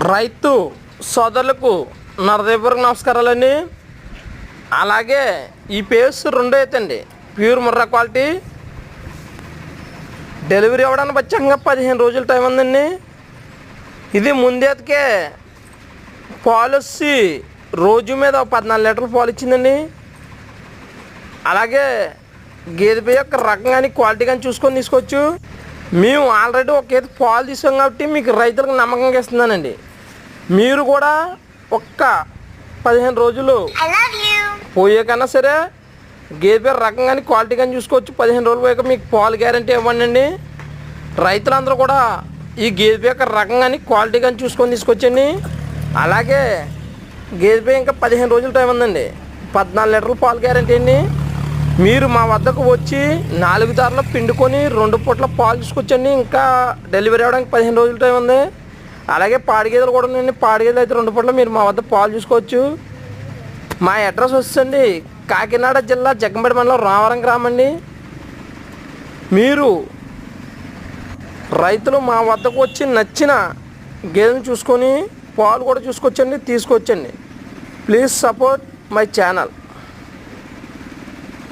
రైతు సోదరులకు నరదేపురకు నమస్కారాలండి. అలాగే ఈ పేస్ రెండు అవుతండి ప్యూర్ ముర్రా క్వాలిటీ. డెలివరీ అవ్వడానికి వచ్చాక పదిహేను రోజుల టైం ఉందండి. ఇది ముందేతకే పాలసీ రోజు మీద ఒక పద్నాలుగు లీటర్లు పాలు ఇచ్చిందండి. అలాగే గేదె యొక్క రకం కానీ క్వాలిటీ కానీ చూసుకొని తీసుకోవచ్చు. మేము ఆల్రెడీ ఒక గేదె పాలు తీసాం కాబట్టి మీకు రైతులకు నమ్మకంగా ఇస్తున్నానండి. మీరు కూడా ఒక్క పదిహేను రోజులు. పోయే కన్నా సరే గేదె రకం కానీ క్వాలిటీ కానీ చూసుకోవచ్చు. పదిహేను రోజులు పోయాక మీకు పాలు గ్యారంటీ ఇవ్వండి రైతులందరూ కూడా ఈ గేదె యొక్క రకం కానీ క్వాలిటీ కానీ చూసుకొని తీసుకొచ్చండి. అలాగే గేదె ఇంకా పదిహేను రోజుల టైం ఉందండి. పద్నాలుగు లీటర్ల పాలు గ్యారంటీ అండి. మీరు మా వద్దకు వచ్చి నాలుగు ధరలు పిండుకొని రెండు పూట్ల పాలు తీసుకొచ్చండి. ఇంకా డెలివరీ అవ్వడానికి పదిహేను రోజుల టైం ఉంది. అలాగే పాడి గేదెలు కూడా ఉన్నాయండి పాడిగేదలు అయితే రెండు పూట్ల మీరు మా వద్ద పాలు చూసుకోవచ్చు మా అడ్రస్ వచ్చండి కాకినాడ జిల్లా జగ్గంపేట మండలం రావరం గ్రామం అండి. మీరు రైతులు మా వద్దకు వచ్చి నచ్చిన గేదెను చూసుకొని పాలు కూడా చూసుకొచ్చండి తీసుకొచ్చండి. Please support my channel.